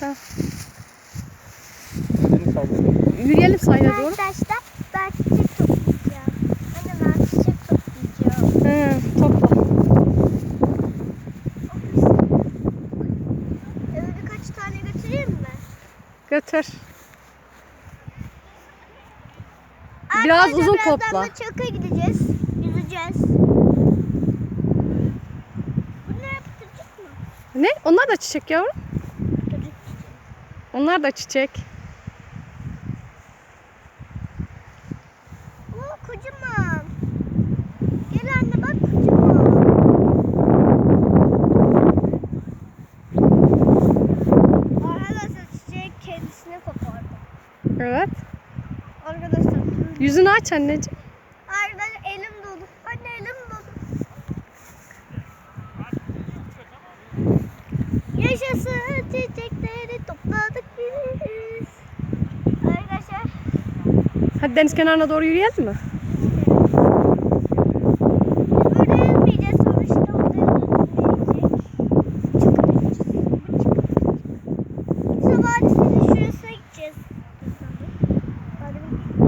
Tamam. Yürüyelim sahile doğru. Arkadaşlar ben çiçek toplayacağım. Anne ben çiçek toplayacağım. He, topla. Eve birkaç tane götüreyim mi? Götür. Biraz Arkadaşlar, uzun birazdan topla. da çöke gideceğiz. Yüzeceğiz. Bunlar pıtırcık mı? Ne? Onlar da çiçek yavrum. Onlar da çiçek. Oo kocaman. Gel anne bak kocaman. Arkadaşlar çiçeği kendisine kopardı. Evet. Arkadaşlar. Yüzünü aç anneciğim. Arkadaşlar elim dolu. Anne elim dolu. Yaşasın çiçekleri Hadi deniz kenarına doğru yürüyelim mi?